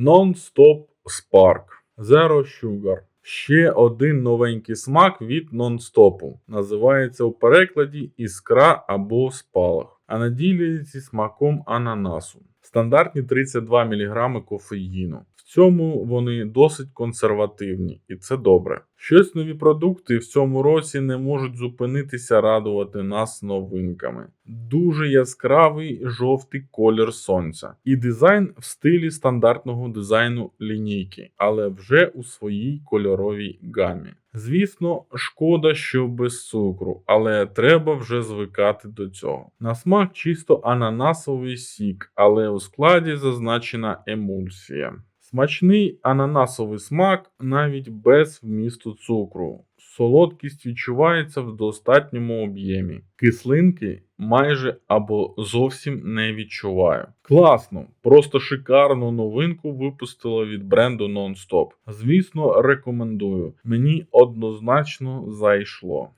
Non-Stop Spark Zero Sugar. Ще один новенький смак від нон-стопу. Називається у перекладі іскра або спалах, а на ділі зі смаком ананасу. Стандартні 32 мг кофеїну. В цьому вони досить консервативні, і це добре. Щось нові продукти в цьому році не можуть зупинитися радувати нас новинками. Дуже яскравий жовтий колір сонця, і дизайн в стилі стандартного дизайну лінійки, але вже у своїй кольоровій гамі. Звісно, шкода, що без цукру, але треба вже звикати до цього. На смак чисто ананасовий сік, але у складі зазначена емульсія. Смачний ананасовий смак навіть без вмісту цукру. Солодкість відчувається в достатньому об'ємі. Кислинки майже або зовсім не відчуваю. Класно, просто шикарну новинку випустила від бренду Non-Stop. Звісно, рекомендую. Мені однозначно зайшло.